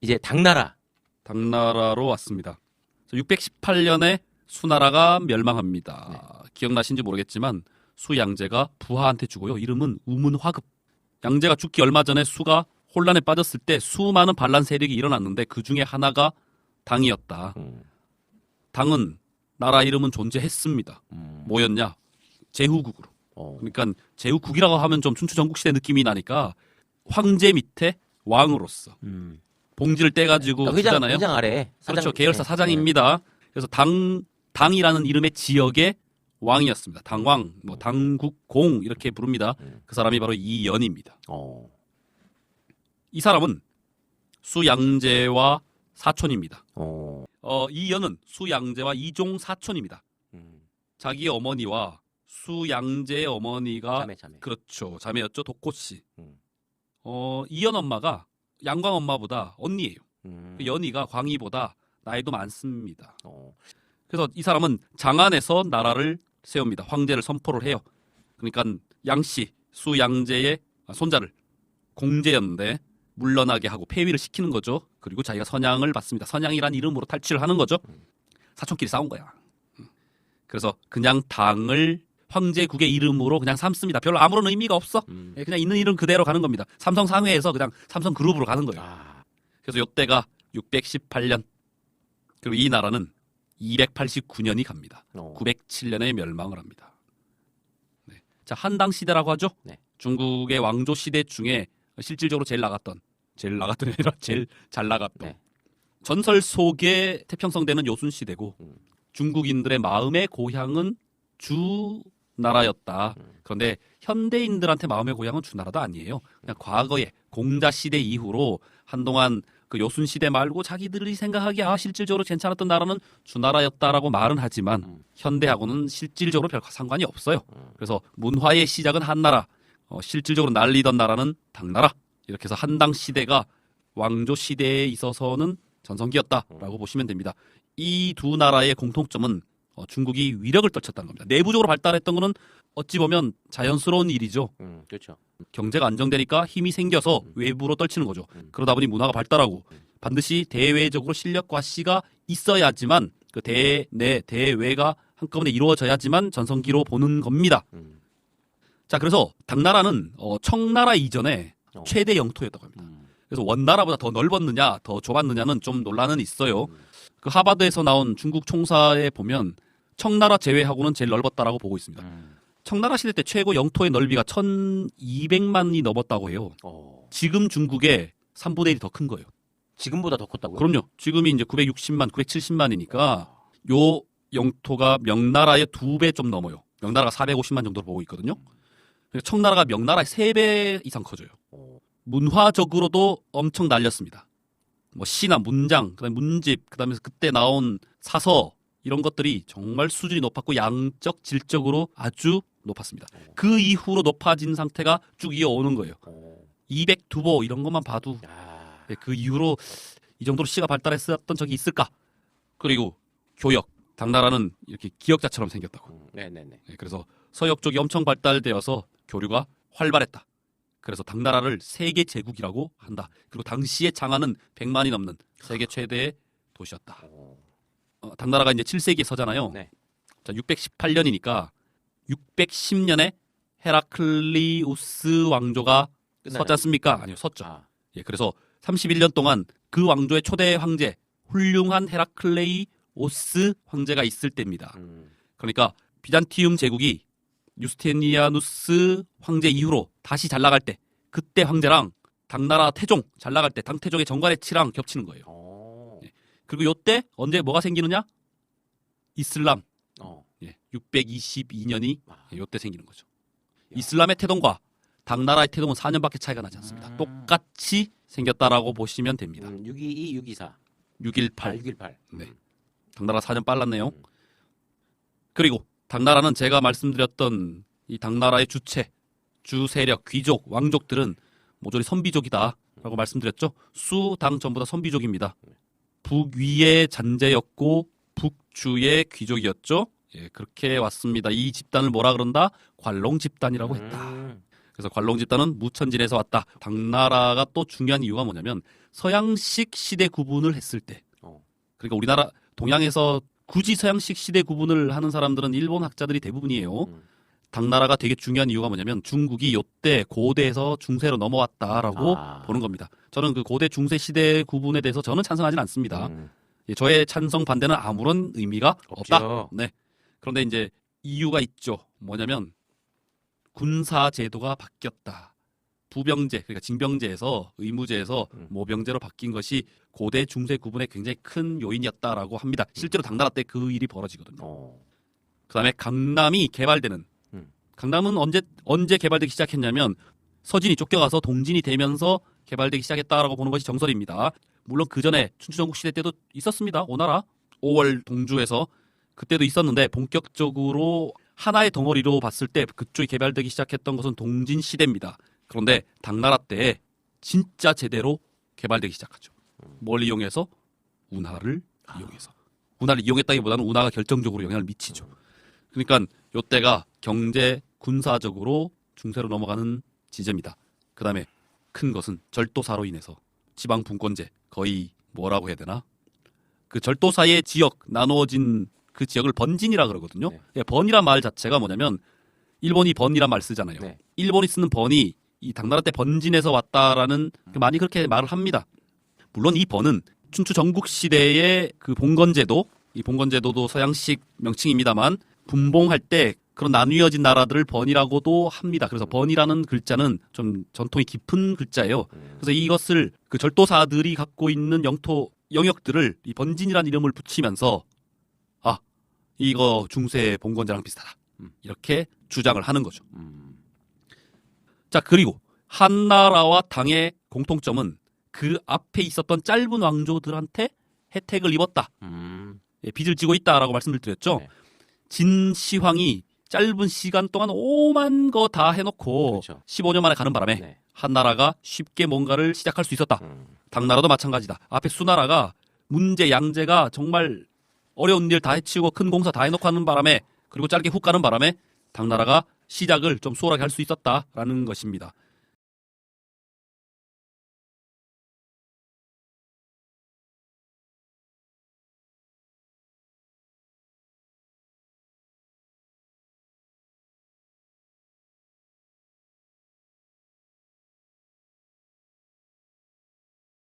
이제 당나라. 당나라로 왔습니다. 618년에 수나라가 멸망합니다. 기억나신지 모르겠지만 수 양제가 부하한테 주고요. 이름은 우문화급. 양제가 죽기 얼마 전에 수가 혼란에 빠졌을 때 수많은 반란 세력이 일어났는데 그 중에 하나가 당이었다. 음. 당은 나라 이름은 존재했습니다. 음. 뭐였냐? 제후국으로. 어. 그러니까 제후국이라고 하면 좀 춘추 전국시대 느낌이 나니까 황제 밑에 왕으로서 음. 봉지를 떼가지고 그러니까 회장, 주잖아요. 회장 아래. 그렇죠. 사장- 계열사 네. 사장입니다. 그래서 당 당이라는 이름의 지역의 왕이었습니다. 당왕, 뭐 당국공 이렇게 부릅니다. 음. 그 사람이 바로 이연입니다. 어. 이 사람은 수양제와 사촌입니다. 어. 어, 이연은 수양제와 이종 사촌입니다. 음. 자기 어머니와 수양제의 어머니가 자매 자매. 그렇죠. 자매였죠. 독코 씨. 음. 어, 이연 엄마가 양광 엄마보다 언니예요. 음. 그 연희가 광희보다 나이도 많습니다. 어. 그래서 이 사람은 장안에서 나라를 세웁니다. 황제를 선포를 해요. 그러니까 양씨 수양제의 손자를 공제였는데 물러나게 하고 폐위를 시키는 거죠. 그리고 자기가 선양을 받습니다. 선양이란 이름으로 탈취를 하는 거죠. 사촌끼리 싸운 거야. 음. 그래서 그냥 당을 황제국의 이름으로 그냥 삼습니다. 별로 아무런 의미가 없어. 음. 예, 그냥 있는 이름 그대로 가는 겁니다. 삼성 상회에서 그냥 삼성 그룹으로 가는 거예요. 아. 그래서 요때가 618년. 그리고 이 나라는 289년이 갑니다. 어. 907년에 멸망을 합니다. 네. 자, 한당 시대라고 하죠? 네. 중국의 왕조 시대 중에 실질적으로 제일 나갔던, 제일 나갔던 게 아니라 제일 잘 나갔던. 네. 전설 속에 태평성대는 요순 시대고 음. 중국인들의 마음의 고향은 주 나라였다. 음. 그런데 현대인들한테 마음의 고향은 주나라도 아니에요. 그냥 과거에 공자 시대 이후로 한동안 그 요순 시대 말고 자기들이 생각하기에 아 실질적으로 괜찮았던 나라는 주나라였다라고 말은 하지만 음. 현대하고는 실질적으로 별 상관이 없어요. 음. 그래서 문화의 시작은 한나라, 어, 실질적으로 날리던 나라는 당나라. 이렇게 해서 한당 시대가 왕조 시대에 있어서는 전성기였다라고 보시면 됩니다. 이 두 나라의 공통점은 어, 중국이 위력을 떨쳤다는 겁니다. 내부적으로 발달했던 거는 어찌 보면 자연스러운 일이죠. 음. 그렇죠. 경제가 안정되니까 힘이 생겨서 외부로 떨치는 거죠. 음. 그러다 보니 문화가 발달하고 반드시 대외적으로 실력 과시가 있어야지만 그 대내 대외가 한꺼번에 이루어져야지만 전성기로 보는 겁니다. 음. 자, 그래서 당나라는 어, 청나라 이전에 어. 최대 영토였다고 합니다. 음. 그래서 원나라보다 더 넓었느냐, 더 좁았느냐는 좀 논란은 있어요. 음. 그 하버드에서 나온 중국 총사에 보면 청나라 제외하고는 제일 넓었다라고 보고 있습니다. 음. 청나라 시대 때 최고 영토의 넓이가 1200만이 넘었다고 해요. 어. 지금 중국의 3분의 1이 더 큰 거예요. 지금보다 더 컸다고요? 그럼요. 지금이 이제 960만, 970만이니까 요 영토가 명나라의 두 배 좀 넘어요. 명나라가 450만 정도로 보고 있거든요. 그러니까 청나라가 명나라의 세 배 이상 커져요. 어. 문화적으로도 엄청 날렸습니다. 뭐 시나 문장, 그다음에 문집, 그다음에 그때 나온 사서 이런 것들이 정말 수준이 높았고 양적 질적으로 아주 높았습니다. 그 이후로 높아진 상태가 쭉 이어오는 거예요. 어. 202보 이런 것만 봐도 야. 네, 그 이후로 이 정도로 시가 발달했었던 적이 있을까? 그리고 교역, 당나라는 이렇게 기역자처럼 생겼다고. 음. 네네네. 네, 그래서 서역 쪽이 엄청 발달되어서 교류가 활발했다. 그래서 당나라를 세계 제국이라고 한다. 그리고 당시의 장안은 100만이 넘는 세계 최대의 도시였다. 어. 어, 당나라가 이제 7세기에 서잖아요. 네. 자, 618년이니까 610년에 헤라클리우스 왕조가 끝나요? 서지 않습니까? 아니요, 섰죠. 아. 예, 그래서 31년 동안 그 왕조의 초대 황제, 훌륭한 헤라클레이오스 황제가 있을 때입니다. 음. 그러니까 비잔티움 제국이 유스테니아누스 황제 이후로 다시 잘 나갈 때, 그때 황제랑 당나라 태종 잘 나갈 때 당태종의 정관의 치랑 겹치는 거예요. 어. 그리고 요때 언제 뭐가 생기느냐? 이슬람. 어. 예, 622년이 아. 요때 생기는 거죠. 이슬람의 태동과 당나라의 태동은 4년밖에 차이가 나지 않습니다. 음. 똑같이 생겼다라고 보시면 됩니다. 음, 622, 624. 618. 618. 네. 당나라 4년 빨랐네요. 음. 그리고 당나라는 제가 말씀드렸던 이 당나라의 주체, 주 세력, 귀족, 왕족들은 모조리 선비족이다라고 말씀드렸죠. 수, 당 전부 다 선비족입니다. 북위의 잔재였고 북주의 귀족이었죠. 예, 그렇게 왔습니다. 이 집단을 뭐라 그런다? 관롱 집단이라고 했다. 음. 그래서 관롱 집단은 무천진에서 왔다. 당나라가 또 중요한 이유가 뭐냐면 서양식 시대 구분을 했을 때 어. 그러니까 우리나라 동양에서 굳이 서양식 시대 구분을 하는 사람들은 일본 학자들이 대부분이에요. 음. 당나라가 되게 중요한 이유가 뭐냐면 중국이 요때 고대에서 중세로 넘어왔다라고 아. 보는 겁니다. 저는 그 고대 중세 시대 구분에 대해서 저는 찬성하지는 않습니다. 음. 예, 저의 찬성 반대는 아무런 의미가 없다. 없죠. 네. 그런데 이제 이유가 있죠. 뭐냐면 군사 제도가 바뀌었다. 부병제, 그러니까 징병제에서 의무제에서 음. 모병제로 바뀐 것이 고대 중세 구분에 굉장히 큰 요인이었다라고 합니다. 실제로 당나라 때 그 일이 벌어지거든요. 어. 그다음에 강남이 개발되는 음. 강남은 언제 언제 개발되기 시작했냐면 서진이 쫓겨가서 동진이 되면서 개발되기 시작했다라고 보는 것이 정설입니다. 물론 그 전에 춘추전국 시대 때도 있었습니다. 오나라 5월 동주에서 그때도 있었는데 본격적으로 하나의 덩어리로 봤을 때 그쪽이 개발되기 시작했던 것은 동진 시대입니다. 그런데 당나라 때 진짜 제대로 개발되기 시작하죠. 뭘 이용해서 운하를 이용해서 운하를 이용했다기보다는 운하가 결정적으로 영향을 미치죠. 그러니까 요때가 경제 군사적으로 중세로 넘어가는 지점이다. 그 다음에 큰 것은 절도사로 인해서 지방 분권제 거의 뭐라고 해야 되나? 그 절도사의 지역 나누어진 그 지역을 번진이라 그러거든요. 네. 예, 번이란 말 자체가 뭐냐면 일본이 번이란 말 쓰잖아요. 네. 일본이 쓰는 번이 이 당나라 때 번진에서 왔다라는 그 많이 그렇게 말을 합니다. 물론 이 번은 춘추 전국 시대의 그 봉건제도 이 봉건제도도 서양식 명칭입니다만 분봉할 때 그런 나뉘어진 나라들을 번이라고도 합니다. 그래서 번이라는 글자는 좀 전통이 깊은 글자예요. 음. 그래서 이것을 그 절도사들이 갖고 있는 영토 영역들을 이 번진이라는 이름을 붙이면서 아 이거 중세 봉건제랑 비슷하다 음. 이렇게 주장을 하는 거죠. 음. 자 그리고 한 나라와 당의 공통점은 그 앞에 있었던 짧은 왕조들한테 혜택을 입었다. 음. 예, 빚을 지고 있다라고 말씀을 드렸죠. 네. 진시황이 짧은 시간 동안 오만 거 다 해놓고 그렇죠. 15년 만에 가는 바람에 네. 한 나라가 쉽게 뭔가를 시작할 수 있었다. 음. 당나라도 마찬가지다. 앞에 수나라가 문제 양제가 정말 어려운 일 다 해치우고 큰 공사 다 해놓고 하는 바람에 그리고 짧게 훅 가는 바람에 당나라가 시작을 좀 수월하게 할 수 있었다라는 것입니다.